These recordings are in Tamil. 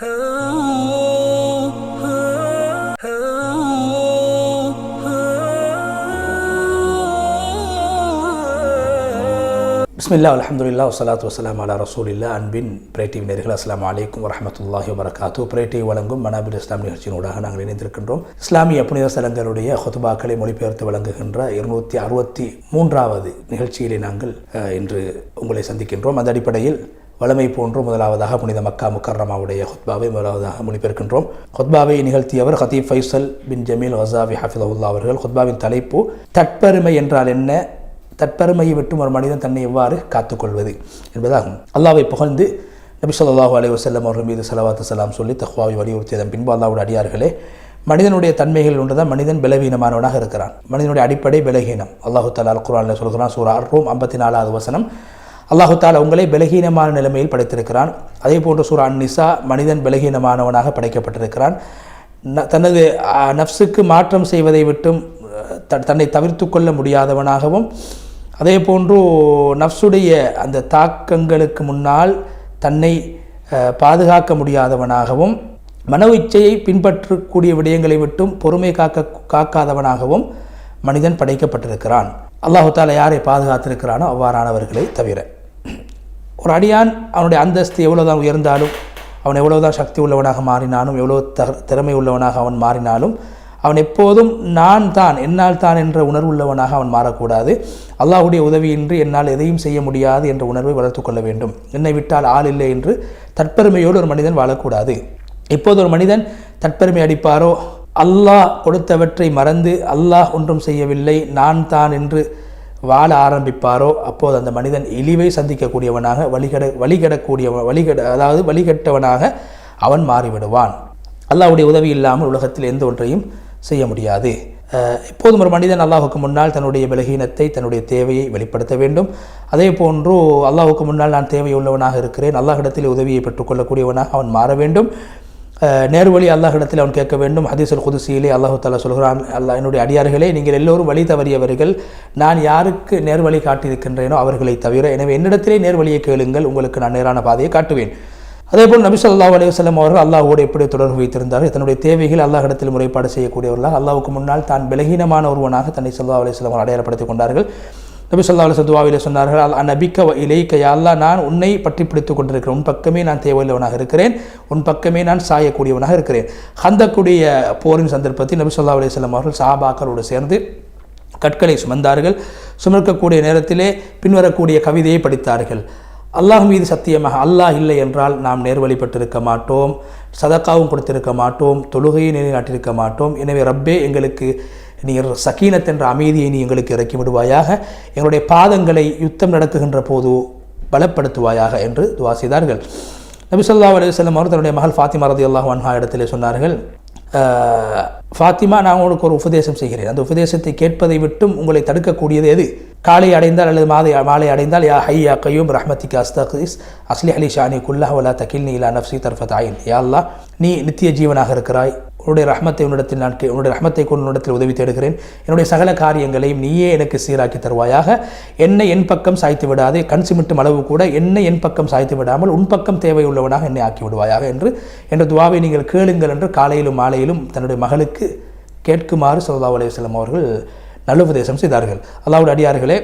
பிஸ்மில்லா அலமதுல்லா வசலாத்து வசலாம் அலா ரசூலில்லா அன்பின் பிரேட்டிவ் நேர்கள் அஸ்லாம் அலைக்கும் வரமத்துல்லாஹி வரகாத்து பிரேட்டிவ் வழங்கும் மனாபில் இஸ்லாம் நிகழ்ச்சியினூடாக நாங்கள் இணைந்திருக்கின்றோம். இஸ்லாமிய புனித ஸ்தலங்களுடைய ஹொத்துபாக்களை மொழிபெயர்த்து வழங்குகின்ற இருநூற்றி அறுபத்தி மூன்றாவது நிகழ்ச்சியிலே நாங்கள் இன்று உங்களை சந்திக்கின்றோம். அந்த அடிப்படையில் வளமை போன்று முதலாவதாக புனித மக்கா முக்கர்ரமாவுடைய ஹொத்பாவை முதலாவதாக மொழிபெயர்க்கின்றோம் ஹொத்பாவை நிகழ்த்தியவர் ஹதீப் ஃபைசல் பின் ஜமீல் வசாவி ஹாஃபிதவுல்லா அவர்கள். ஹொத்பாவின் தலைப்பு தட்பெருமை என்றால் என்ன? தட்பெருமையை விட்டும் ஒரு மனிதன் தன்னை எவ்வாறு காத்துக்கொள்வது? என்பதாகும். அல்லாவை புகழ்ந்து நபி சொல்லாஹு அலி வசல்லம் அவர்கள் மீது செலவாத்து செலாம் சொல்லி தஹ்வாவை வலியுறுத்தியதன் பின்பு அல்லாவுடைய அடியார்களே மனிதனுடைய தன்மைகள் ஒன்றுதான் மனிதன் பலவீனமானவனாக இருக்கிறான். மனிதனுடைய அடிப்படை பலகீனம். அல்லாஹு தலா அல் குரான் சொல்கிறான் சூரா ரூம் ஐம்பத்தி நாலாவது வசனம் அல்லாஹு தாலா உங்களை பலகீனமான நிலைமையில் படைத்திருக்கிறான். அதே போன்று சூரா அந்நிசா மனிதன் பலகீனமானவனாக படைக்கப்பட்டிருக்கிறான். தனது நஃப்ஸுக்கு மாற்றம் செய்வதை விட்டும் த- தன்னை தவிர்த்து கொள்ள முடியாதவனாகவும் அதே போன்று நஃப்ஸுடைய அந்த தாக்கங்களுக்கு முன்னால் தன்னை பாதுகாக்க முடியாதவனாகவும் மன இச்சையை பின்பற்றக்கூடிய விடயங்களை விட்டும் பொறுமை காக்க காக்காதவனாகவும் மனிதன் படைக்கப்பட்டிருக்கிறான். அல்லாஹு தாலா யாரை பாதுகாத்திருக்கிறானோ அவ்வாறானவர்களை தவிர. ஒரு அடியான் அவனுடைய அந்தஸ்து எவ்வளோதான் உயர்ந்தாலும் அவன் எவ்வளோதான் சக்தி உள்ளவனாக மாறினாலும் எவ்வளோ த திறமை உள்ளவனாக அவன் மாறினாலும் அவன் எப்போதும் நான் தான் என்னால் தான் என்ற உணர்வு உள்ளவனாக அவன் மாறக்கூடாது. அல்லாஹுடைய உதவியின்றி என்னால் எதையும் செய்ய முடியாது என்ற உணர்வை வளர்த்து கொள்ள வேண்டும். என்னை விட்டால் ஆள் இல்லை என்று தற்பெருமையோடு ஒரு மனிதன் வாழக்கூடாது. எப்போது ஒரு மனிதன் தற்பெருமை அடிப்பாரோ? அல்லாஹ் கொடுத்தவற்றை மறந்து அல்லாஹ் ஒன்றும் செய்யவில்லை நான் தான் என்று வாழ ஆரம்பிப்பாரோ அப்போது அந்த மனிதன் இழிவை சந்திக்கக்கூடியவனாக வழிகட வழிகடக்கூடியவன் வழிகட அதாவது வழிகட்டவனாக அவன் மாறிவிடுவான். அல்லாஹ்வுடைய உதவி இல்லாமல் உலகத்தில் எந்த ஒன்றையும் செய்ய முடியாது. எப்போதும் ஒரு மனிதன் அல்லாஹுக்கு முன்னால் தன்னுடைய பலகீனத்தை தன்னுடைய தேவையை வெளிப்படுத்த வேண்டும். அதே போன்று அல்லாஹுக்கு முன்னால் நான் தேவையுள்ளவனாக இருக்கிறேன். அல்லாஹிடத்தில் உதவியை பெற்றுக்கொள்ளக்கூடியவனாக அவன் மாற வேண்டும். நேர்வழி அல்லாஹிடத்தில் அவன் கேட்க வேண்டும். ஹதீசுல் குதுசியிலே அல்லாஹு தாலா சொல்கிறான் அல்லாஹ் என்னுடைய அடியார்களே நீங்கள் எல்லோரும் வழி தவறியவர்கள். நான் யாருக்கு நேர்வழி காட்டியிருக்கின்றேனோ அவர்களை தவிர எனவே என்னிடத்திலே நேர்வழியை கேளுங்கள். உங்களுக்கு நான் நேரான பாதையை காட்டுவேன். அதேபோல் நபி சொல்லா அலைஹி அவர்கள் அல்லாஹோடு எப்படி தொடர்பு வைத்திருந்தார் தன்னுடைய தேவைகள் அல்லாஹிடத்தில் முறைப்பாடு செய்யக்கூடியவர்களாக அல்லாவுக்கு முன்னால் தான் பலகீனமான ஒருவனாக தன்னை சொல்லா அலைஹி அடையாளப்படுத்திக் கொண்டார்கள். நபி சொல்லா அலைஹி வஸல்லம் சொன்னார்கள் அல் நபிக்க வ இலைக்க யா நான் உன்னை பற்றி பிடித்துக் கொண்டிருக்கிறேன். உன் பக்கமே நான் தேவையுள்ளவனாக இருக்கிறேன். உன் பக்கமே நான் சாயக்கூடியவனாக இருக்கிறேன். ஹந்தக்குடைய போரின் சந்தர்ப்பத்தில் நபி சொல்லா அலைஹி அவர்கள் சாபாக்களோடு சேர்ந்து கற்களை சுமந்தார்கள். சுமக்கக்கூடிய நேரத்திலே பின்வரக்கூடிய கவிதையை படித்தார்கள். அல்லாஹ் மீது சத்தியமாக அல்லாஹ் இல்லை என்றால் நாம் நேர்வழிப்பட்டிருக்க மாட்டோம். சதக்காவும் கொடுத்திருக்க மாட்டோம். தொழுகையை நிலைநாட்டியிருக்க மாட்டோம். எனவே ரப்பே எங்களுக்கு நீ சக்கீனத் என்ற அமைதியை நீ எங்களுக்கு இறக்கி விடுவாயாக எங்களுடைய பாதங்களை யுத்தம் நடத்துகின்ற போது பலப்படுத்துவாயாக என்று துவா செய்தார்கள். நபி சொல்லா அலைஹி வஸல்லம் அவர் தன்னுடைய மகள் ஃபாத்திமா ரதியல்லாஹு அன்ஹா இடத்திலே சொன்னார்கள் ஃபாத்திமா நான் உங்களுக்கு ஒரு உபதேசம் செய்கிறேன். அந்த உபதேசத்தை கேட்பதை விட்டும் உங்களை தடுக்கக்கூடியது எது? காலை அடைந்தால் அல்லது மாதை மாலை அடைந்தால் யா ஹை யா கையும் ரஹ்மத்திக்கு அஸ்தகிஸ் அஸ்லி அலி ஷானி குல்லாஹ் வலா தகில் நீலா நஃப்சி தர்ஃபத் ஆயின் யா அல்லாஹ் நீ நித்திய ஜீவனாக இருக்கிறாய். உன்னுடைய ரஹமத்தை உன்னிடத்தில் நான் உன்னுடைய ரஹமத்தை கொண்டு உன்னிடத்தில் உதவி தேடுகிறேன். என்னுடைய சகல காரியங்களையும் நீயே எனக்கு சீராக்கி தருவாயாக. என்னை என் பக்கம் சாய்த்து விடாதே. கண் சிமிட்டும் அளவு கூட என்னை என் பக்கம் சாய்த்து விடாமல் உன் பக்கம் தேவையுள்ளவனாக என்னை ஆக்கி விடுவாயாக என்று என்ற துவாவை நீங்கள் கேளுங்கள் என்று காலையிலும் மாலையிலும் தன்னுடைய மகளுக்கு கேட்குமாறு ஸல்லல்லாஹு அலைஹி அவர்கள் நல்ல உபதேசம் செய்தார்கள். அல்லாவுடைய அடியார்களே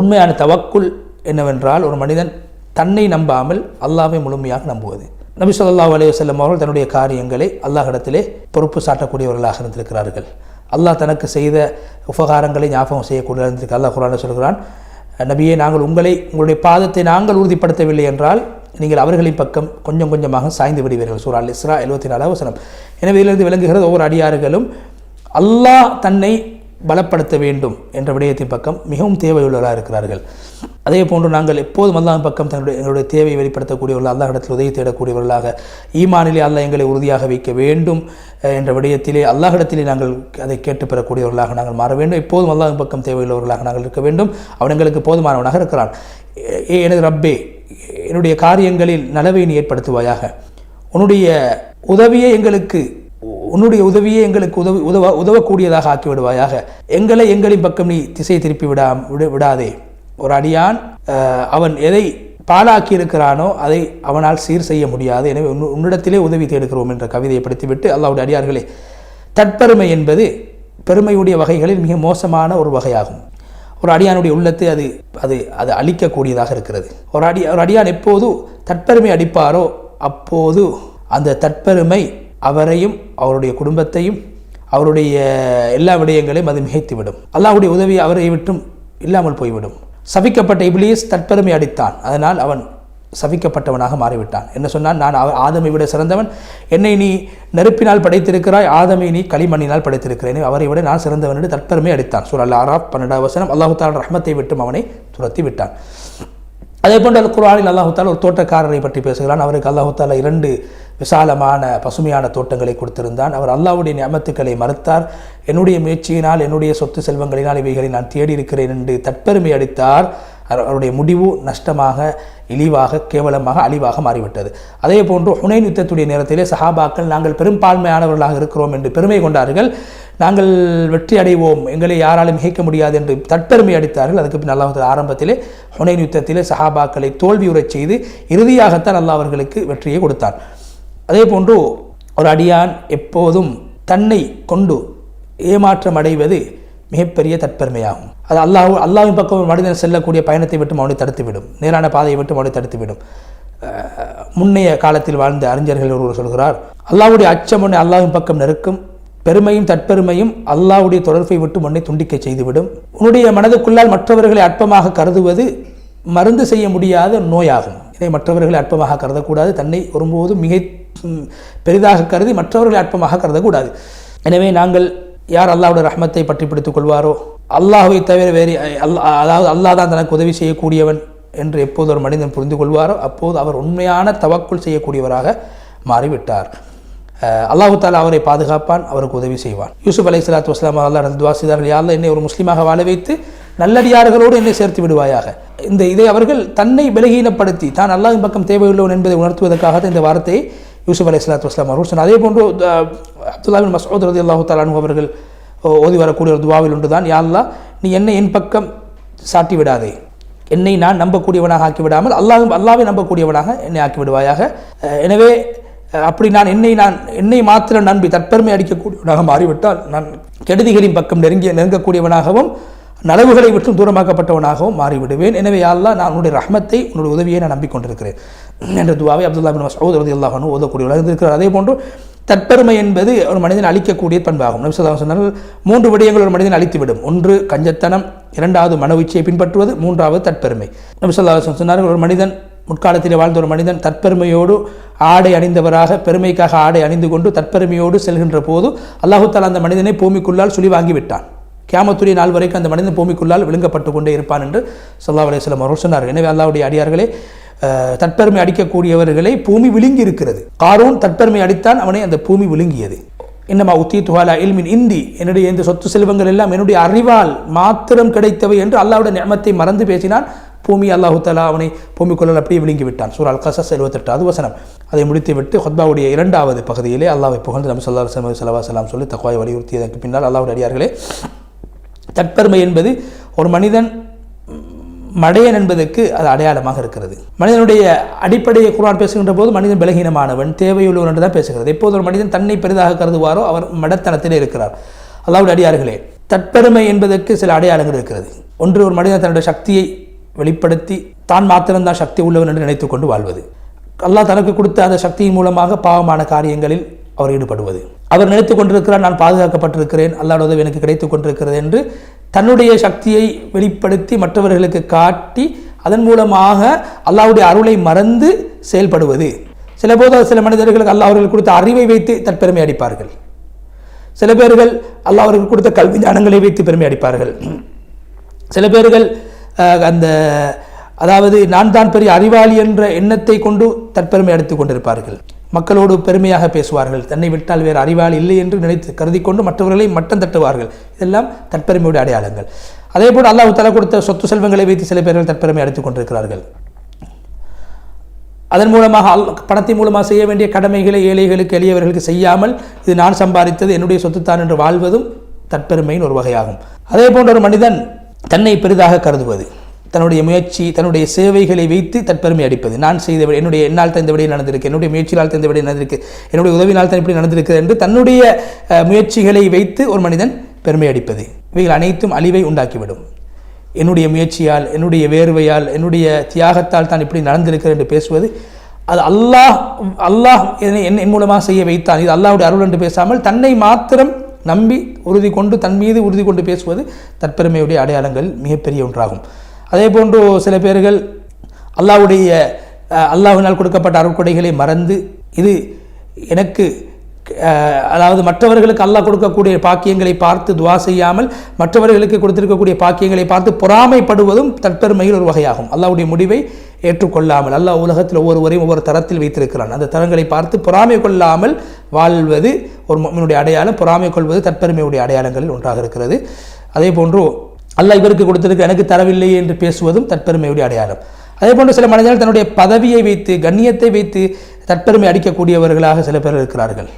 உண்மையான தவக்குள் என்னவென்றால் ஒரு மனிதன் தன்னை நம்பாமல் அல்லாவை முழுமையாக நம்புவது. நபி சொல்லா அலையுசல்லம் அவர்கள் தன்னுடைய காரியங்களை அல்லாஹிடத்திலே பொறுப்பு சாட்டக்கூடியவர்களாக இருந்திருக்கிறார்கள். அல்லாஹ் தனக்கு செய்த உபகாரங்களை ஞாபகம் செய்யக்கூடிய இருந்திருக்கு. அல்லாஹ் குரானில் சொல்கிறான் நபியே நாங்கள் உங்களை உங்களுடைய பாதத்தை நாங்கள் உறுதிப்படுத்தவில்லை என்றால் நீங்கள் அவர்களின் பக்கம் கொஞ்சம் கொஞ்சமாக சாய்ந்து விடுவீர்கள். சூறால் இஸ்ரா எழுபத்தி நாலாவது வசனம். எனவே இதிலிருந்து விளங்குகிறது ஒவ்வொரு அடியார்களும் அல்லாஹ் தன்னை பலப்படுத்த வேண்டும் என்ற விடயத்தின் பக்கம் மிகவும் தேவையுள்ளவராக இருக்கிறார்கள். அதே போன்று நாங்கள் எப்போதும் அல்லாஹ் பக்கம் தன்னுடைய எங்களுடைய தேவையை வெளிப்படுத்தக்கூடியவர்கள் அல்லாஹிடத்தில் உதவி தேடக்கூடியவர்களாக ஈமானிலே அல்லாஹ் எங்களை உறுதியாக வைக்க வேண்டும் என்ற விடயத்திலே அல்லாஹிடத்திலே நாங்கள் அதை கேட்டு பெறக்கூடியவர்களாக நாங்கள் மாற வேண்டும். எப்போதும் அல்லாஹ் பக்கம் தேவையுள்ளவர்களாக நாங்கள் இருக்க வேண்டும். அவன் எங்களுக்கு போதுமானவனாக இருக்கிறான். ஏ எனது ரப்பே என்னுடைய காரியங்களில் நலவை நீ ஏற்படுத்துவாயாக. உன்னுடைய உதவியை எங்களுக்கு உன்னுடைய உதவியை எங்களுக்கு உதவி உதவ உதவக்கூடியதாக ஆக்கி விடுவாயாக எங்களை எங்களின் பக்கம் நீ திசை திருப்பி விடா விட விடாதே. ஒரு அடியான் அவன் எதை பாழாக்கி இருக்கிறானோ அதை அவனால் சீர் செய்ய முடியாது. எனவே உன்னு- உன்னிடத்திலே உதவி தேடுகிறோம் என்ற கவிதையை படித்துவிட்டு அல்லாவுடைய அடியார்களே தற்பெருமை என்பது பெருமையுடைய வகைகளில் மிக மோசமான ஒரு வகையாகும். ஒரு அடியானுடைய உள்ளத்தை அது அது அது அழிக்கக்கூடியதாக இருக்கிறது. ஒரு அடி ஒரு அடியான் எப்போது தற்பெருமை அடிப்பாரோ அப்போது அந்த தற்பெருமை அவரையும் அவருடைய குடும்பத்தையும் அவருடைய எல்லா விடயங்களையும் அது மிகைத்துவிடும். அல்லாஹுடைய உதவி அவரை விட்டும் இல்லாமல் போய்விடும். சபிக்கப்பட்ட இப்லீஸ் தற்பெருமை அடித்தான். அதனால் அவன் சபிக்கப்பட்டவனாக மாறிவிட்டான். என்ன சொன்னான் நான் அவர் ஆதமை விட சிறந்தவன். என்னை நீ நெருப்பினால் படைத்திருக்கிறாய் ஆதமை நீ களிமண்ணினால் படைத்திருக்கிறேன் அவரை விட நான் சிறந்தவன் என்று தற்பெருமை அடித்தான். சூழல் ஆறாப் பன்னெண்டாவது வசனம் அல்லாஹுத்தால் ரஹ்மத்தை விட்டும் அவனை துரத்தி விட்டான். அதே போன்று அல் குர்ஆனில் அல்லாஹு ஒரு தோட்டக்காரரை பற்றி பேசுகிறான். அவருக்கு அல்லாஹுத்தால இரண்டு விசாலமான பசுமையான தோட்டங்களை கொடுத்திருந்தான். அவர் அல்லாவுடைய நியமத்துக்களை மறுத்தார். என்னுடைய முயற்சியினால் என்னுடைய சொத்து செல்வங்களினால் இவைகளை நான் தேடி இருக்கிறேன் என்று தற்பெருமை அடித்தார். அவர்- அவருடைய முடிவு நஷ்டமாக இழிவாக கேவலமாக அழிவாக மாறிவிட்டது. அதே போன்று ஹுனைன் யுத்தத்துடைய நேரத்திலே சஹாபாக்கள் நாங்கள் பெரும்பான்மையானவர்களாக இருக்கிறோம் என்று பெருமை கொண்டார்கள். நாங்கள் வெற்றி அடைவோம். எங்களை யாராலும் மிகைக்க முடியாது என்று தற்பெருமை அடித்தார்கள். அதுக்கு பின் அல்லாஹ் ஆரம்பத்திலே ஹுனைன் யுத்தத்திலே சஹாபாக்களை தோல்வியுறச் செய்து இறுதியாகத்தான் அல்லாஹ் அவர்களுக்கு வெற்றியை கொடுத்தான். அதே போன்று ஒரு அடியான் எப்போதும் தன்னை கொண்டு ஏமாற்றம் அடைவது மிகப்பெரிய தற்பெருமையாகும். அது அல்லாஹ் அல்லாவின் பக்கம் மனிதன் செல்லக்கூடிய பயணத்தை விட்டு அவனை தடுத்துவிடும். நேரான பாதையை விட்டு அவனை தடுத்துவிடும். முன்னைய காலத்தில் வாழ்ந்த அறிஞர்கள் ஒருவர் சொல்கிறார் அல்லாவுடைய அச்சம் உன்னை அல்லாவின் பக்கம் நெருக்கும். பெருமையும் தற்பெருமையும் அல்லாவுடைய தொடர்பை விட்டு உன்னை துண்டிக்க செய்துவிடும். உன்னுடைய மனதுக்குள்ளால் மற்றவர்களை அற்பமாக கருதுவது மருந்து செய்ய முடியாத நோயாகும். இதை மற்றவர்களை அற்பமாக கருதக்கூடாது. தன்னை ஒருபோதும் மிக பெரிதாக கருதி மற்றவர்களை அற்பமாக கருதக்கூடாது. எனவே நாங்கள் யார் அல்லாவுடைய ரஹ்மத்தை பற்றி பிடித்துக் கொள்வாரோ அல்லாஹுவை தவிர வேறு அல்லாஹ் அதாவது அல்லாஹ் தான் தனக்கு உதவி செய்யக்கூடியவன் என்று எப்போது ஒரு மனிதன் புரிந்து கொள்வாரோ அப்போது அவர் உண்மையான தவக்குள் செய்யக்கூடியவராக மாறிவிட்டார். அல்லாஹு தாலா அவரை பாதுகாப்பான் அவருக்கு உதவி செய்வான். யூசுப் அலை சலாத்து வஸ்லாம் அல்லா துவா செய்தார்கள். யாரில் என்னை ஒரு முஸ்லீமாக வாழ வைத்து நல்லடியார்களோடு என்னை சேர்த்து விடுவாயாக. இந்த இதை அவர்கள் தன்னை பலகீனப்படுத்தி தான் அல்லாஹின் பக்கம் தேவையுள்ளவன் என்பதை உணர்த்துவதற்காக தான் இந்த வார்த்தையை யூசுப் அலி சலாத்து வஸ்லாம் அவர்கள் சொன்னார் அதே போன்று அஹ், அப்துல்லாபின் ரதி அல்லாஹு தாலானு அவர்கள் ஓதி வரக்கூடிய ஒரு துவாவில் ஒன்று தான் அல்லாஹ் நீ என்னை என் பக்கம் சாட்டி விடாதே. என்னை நான் நம்பக்கூடியவனாக ஆக்கிவிடாமல் அல்லாஹும் அல்லாஹ் அல்லாவை நம்பக்கூடியவனாக என்னை ஆக்கி விடுவாயாக. எனவே அப்படி நான் என்னை நான் என்னை மாத்திரம் நம்பி தற்பெருமை அடிக்கக்கூடியவனாக மாறிவிட்டால் நான் கெடுதிகளின் பக்கம் நெருங்கிய நெருங்கக்கூடியவனாகவும் நலவுகளை விட்டும் தூரமாக்கப்பட்டவனாகவும் மாறிவிடுவேன். எனவே அல்லா நான் உன்னுடைய ரஹ்மத்தை உன்னுடைய உதவியை நான் நம்பிக்கொண்டிருக்கிறேன். என்ற துவாவை அப்துல்லா பின் மசூத் ரதி அல்லாஹனு ஓதக்கூடியவராக இருந்திருக்கிறார் அதே போன்று தற்பெருமை என்பது ஒரு மனிதன் அழிக்கக்கூடிய பண்பாகும். நபிசல்லாம் சொன்னால் மூன்று விடயங்கள் ஒரு மனிதன் அழித்துவிடும். ஒன்று கஞ்சத்தனம் இரண்டாவது மன உச்சியை பின்பற்றுவது மூன்றாவது தற்பெருமை. நபிசல்லா சொன்னார்கள் ஒரு மனிதன் முற்காலத்திலே வாழ்ந்த ஒரு மனிதன் தற்பெருமையோடு ஆடை அணிந்தவராக பெருமைக்காக ஆடை அணிந்து கொண்டு தற்பெருமையோடு செல்கின்ற போது அல்லாஹு தாலா அந்த மனிதனை பூமிக்குள்ளால் சுழி வாங்கிவிட்டான் கியாமத்துரிய நாள் வரைக்கும் அந்த மனிதன் பூமிக்குள்ளால் விழுங்கப்பட்டு கொண்டே இருப்பான் என்று சல்லா அலையம் அவர்கள் சொன்னார் எனவே அல்லாவுடைய அடியார்களே தற்பெருமை அடிக்கக்கூடியவர்களை பூமி விழுங்கி இருக்கிறது காரூன் தற்பெருமை அடித்தான் அவனை அந்த பூமி விழுங்கியது. என்னமா உத்தி துவாலா இல்மின் இந்தி என்னுடைய இந்த சொத்து செல்வங்கள் எல்லாம் என்னுடைய அறிவால் மாத்திரம் கிடைத்தவை என்று அல்லாஹ்வுடைய நியமத்தை மறந்து பேசினான். பூமி அல்லாஹு தலா அவனை பூமிக்குள்ளல் அப்படியே விழுங்கி விட்டான் சூரால் கசஸ் எழுபத்தெட்டாவது வசனம். அதை முடித்து விட்டு ஹொத்பாவுடைய இரண்டாவது பகுதியிலே அல்லாவை புகழ்ந்து நம்ம சொல்லா செலவா செலாம் சொல்லி தக்குவாய் வலியுறுத்தியதற்கு பின்னால் அல்லாவுடைய அடியார்களே தற்பெருமை என்பது ஒரு மனிதன் மடையன் என்பதற்கு அது அடையாளமாக இருக்கிறது. மனிதனுடைய அடிப்படையை குரான் பேசுகின்ற போது மனிதன் பலகீனமானவன் தேவையுள்ளவன் என்று தான் பேசுகிறது. எப்போது ஒரு மனிதன் தன்னை பெரிதாக கருதுவாரோ அவர் மடத்தனத்திலே இருக்கிறார். அல்லாவுடைய அடியார்களே தற்பெருமை என்பதற்கு சில அடையாளங்கள் இருக்கிறது. ஒன்று ஒரு மனிதன் தன்னுடைய சக்தியை வெளிப்படுத்தி தான் மாத்திரம்தான் சக்தி உள்ளவன் என்று நினைத்துக் கொண்டு வாழ்வது. அல்லாஹ் தனக்கு கொடுத்த அந்த சக்தியின் மூலமாக பாவமான காரியங்களில் அவர் ஈடுபடுவது. அவர் நினைத்துக் கொண்டிருக்கிறார் நான் பாதுகாக்கப்பட்டிருக்கிறேன் அல்லாட உதவி எனக்கு கிடைத்து கொண்டிருக்கிறது என்று தன்னுடைய சக்தியை வெளிப்படுத்தி மற்றவர்களுக்கு காட்டி அதன் மூலமாக அல்லாவுடைய அருளை மறந்து செயல்படுவது. சில போது சில மனிதர்களுக்கு அல்லா அவர்கள் கொடுத்த அறிவை வைத்து தற்பெருமை அடிப்பார்கள். சில பேர்கள் அல்லாஹ் அவர்கள் கொடுத்த கல்வி ஞானங்களை வைத்து பெருமை அடிப்பார்கள். சில பேர்கள் அந்த அதாவது நான் தான் பெரிய அறிவாளி என்ற எண்ணத்தை கொண்டு தற்பெருமை அடித்துக் கொண்டிருப்பார்கள். மக்களோடு பெருமையாக பேசுவார்கள். தன்னை விட்டால் வேறு அறிவால் இல்லை என்று நினைத்து கருதி கொண்டு மற்றவர்களை மட்டம் தட்டுவார்கள். இதெல்லாம் தற்பெருமையுடைய அடையாளங்கள். அதே போல் அல்லாஹ் தலா கொடுத்த சொத்து செல்வங்களை வைத்து சில பேர்கள் தற்பெருமை அடித்துக் கொண்டிருக்கிறார்கள். அதன் மூலமாக அல் பணத்தின் மூலமாக செய்ய வேண்டிய கடமைகளை ஏழைகளுக்கு எளியவர்களுக்கு செய்யாமல் இது நான் சம்பாதித்தது என்னுடைய சொத்துத்தான் என்று வாழ்வதும் தற்பெருமையின் ஒரு வகையாகும். அதே போன்ற ஒரு மனிதன் தன்னை பெரிதாக கருதுவது. தன்னுடைய முயற்சி தன்னுடைய சேவைகளை வைத்து தற்பெருமை அடிப்பது நான் செய்த என்னுடைய என்னால் தந்த விடையில் நடந்திருக்கு என்னுடைய முயற்சியால் தந்த விடையில் நடந்திருக்கு என்னுடைய உதவினால் தான் இப்படி நடந்திருக்கு என்று தன்னுடைய முயற்சிகளை வைத்து ஒரு மனிதன் பெருமை அடிப்பது இவைகள் அனைத்தும் அழிவை உண்டாக்கிவிடும். என்னுடைய முயற்சியால் என்னுடைய வேர்வையால் என்னுடைய தியாகத்தால் தான் இப்படி நடந்திருக்கிறது என்று பேசுவது அது அல்லாஹ் அல்லாஹ் என்னை என் என் மூலமாக செய்ய வைத்தான். இது அல்லாஹ்வுடைய அருள் என்று பேசாமல் தன்னை மாத்திரம் நம்பி உறுதி கொண்டு தன் மீது உறுதி கொண்டு பேசுவது தற்பெருமையுடைய அடையாளங்கள் மிகப்பெரிய ஒன்றாகும். அதே போன்று சில பேர்கள் அல்லாஹ்வுடைய அல்லாஹினால் கொடுக்கப்பட்ட அருட்கொடைகளை மறந்து இது எனக்கு அதாவது மற்றவர்களுக்கு அல்லாஹ் கொடுக்கக்கூடிய பாக்கியங்களை பார்த்து துவா செய்யாமல் மற்றவர்களுக்கு கொடுத்திருக்கக்கூடிய பாக்கியங்களை பார்த்து பொறாமைப்படுவதும் தற்பெருமையில் ஒரு வகையாகும். அல்லாவுடைய முடிவை ஏற்றுக்கொள்ளாமல் அல்லாஹ் உலகத்தில் ஒவ்வொருவரையும் ஒவ்வொரு தரத்தில் வைத்திருக்கிறான். அந்த தரங்களை பார்த்து பொறாமை கொள்ளாமல் வாழ்வது ஒரு முஃமினுடைய அடையாளம் பொறாமை கொள்வது தற்பெருமையுடைய அடையாளங்களில் ஒன்றாக இருக்கிறது. அதே போன்று அல்லாஹ் இவருக்கு கொடுத்ததுக்கு எனக்கு தரவில்லையே என்று பேசுவதும் தற்பெருமையுடைய அடையாளம். அதே போன்று சில மனிதர்கள் தன்னுடைய பதவியை வைத்து கண்ணியத்தை வைத்து தற்பெருமை அடிக்கக்கூடியவர்களாக சில பேர் இருக்கிறார்கள்.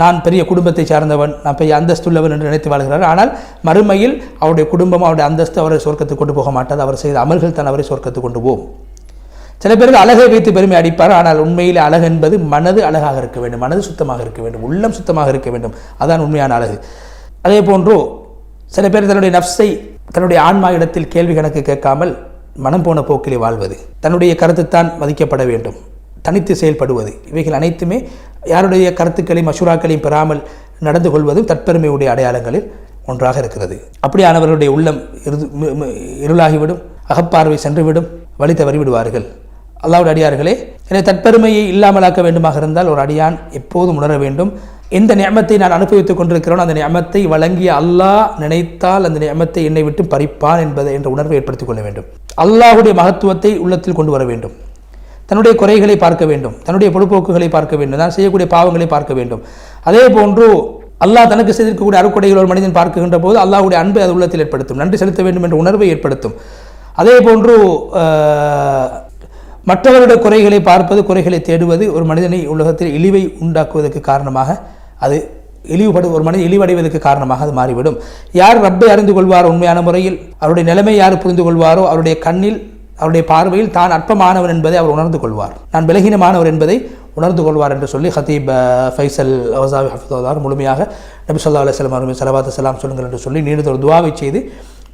நான் பெரிய குடும்பத்தை சார்ந்தவன் நான் பெரிய அந்தஸ்துள்ளவன் என்று நினைத்து வாழ்கிறார் ஆனால் மறுமையில் அவருடைய குடும்பம் அவருடைய அந்தஸ்து அவரை சொர்க்கத்துக்கு கொண்டு போக மாட்டாது. அவர் செய்த அமல்கள் தான் அவரை சொர்க்கத்துக்கு கொண்டு போகும். சில பேருக்கு அழகை வைத்து பெருமை அடிப்பார். ஆனால் உண்மையில் அழகு என்பது மனது அழகாக இருக்க வேண்டும். மனது சுத்தமாக இருக்க வேண்டும். உள்ளம் சுத்தமாக இருக்க வேண்டும். அதான் உண்மையான அழகு. அதே போன்று சில பேர் தன்னுடைய நஃப்ஸை தன்னுடைய ஆன்மா இடத்தில் கேள்வி கணக்கு கேட்காமல் மனம் போன போக்கிலே வாழ்வது. தன்னுடைய கருத்துத்தான் மதிக்கப்பட வேண்டும். தனித்து செயல்படுவது. இவைகள் அனைத்துமே யாருடைய கருத்துக்களையும் மசூராக்களையும் பெறாமல் நடந்து கொள்வதும் தற்பெருமையுடைய அடையாளங்களில் ஒன்றாக இருக்கிறது. அப்படியானவர்களுடைய உள்ளம் இரு இருளாகிவிடும். அகப்பார்வை சென்றுவிடும். வழி தவறிவிடுவார்கள் அல்லாவுடைய அடியார்களே எனவே தற்பெருமையை இல்லாமலாக்க வேண்டுமாக இருந்தால் ஒரு அடியான் எப்போதும் உணர வேண்டும். எந்த நியமத்தை நான் அனுபவித்துக் கொண்டிருக்கிறோனோ அந்த நியமத்தை வழங்கிய அல்லாஹ் நினைத்தால் அந்த நியமத்தை என்னை விட்டு பறிப்பான் என்பதை என்ற உணர்வை ஏற்படுத்திக் கொள்ள வேண்டும். அல்லாஹ்வுடைய மகத்துவத்தை உள்ளத்தில் கொண்டு வர வேண்டும். தன்னுடைய குறைகளை பார்க்க வேண்டும். தன்னுடைய பொழுப்போக்குகளை பார்க்க வேண்டும். நான் செய்யக்கூடிய பாவங்களை பார்க்க வேண்டும். அதே போன்று அல்லாஹ் தனக்கு செய்திருக்கக்கூடிய அறுக்குடைகள் ஒரு மனிதன் பார்க்குகின்ற போது அல்லாஹுடைய அன்பை அது உள்ளத்தில் ஏற்படுத்தும். நன்றி செலுத்த வேண்டும் என்ற உணர்வை ஏற்படுத்தும். அதே போன்று மற்றவருடைய குறைகளை பார்ப்பது குறைகளை தேடுவது ஒரு மனிதனை உலகத்தில் இழிவை உண்டாக்குவதற்கு காரணமாக அது இழிவுபடு ஒரு மனிதன் இழிவடைவதற்கு காரணமாக அது மாறிவிடும். யார் ரப்பை அறிந்து கொள்வார் உண்மையான முறையில்? அவருடைய நிலைமை யார் புரிந்து கொள்வாரோ அவருடைய கண்ணில் அவருடைய பார்வையில் தான் அற்பமானவன் என்பதை அவர் உணர்ந்து கொள்வார். நான் பலகீனமானவர் என்பதை உணர்ந்து கொள்வார் என்று சொல்லி ஹதீப் ஃபைசல் அவசாவி ஹஃபிதார் முழுமையாக நபி சொல்லா அலுவலம் அவர்கள் சலவாத் சலாம் சொல்லுங்கள் என்று சொல்லி நீண்ட ஒரு துவாவை செய்து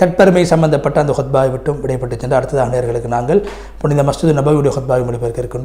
தற்பெருமை சம்பந்தப்பட்ட அந்த ஹொத்பாவை விட்டும் விடைபட்டு சென்று அடுத்ததாக நேர்களுக்கு நாங்கள் புனித மஸ்ஜித் நபவியுடைய ஹொத்பாவை முடிப்பதற்கு இருக்கின்றோம்.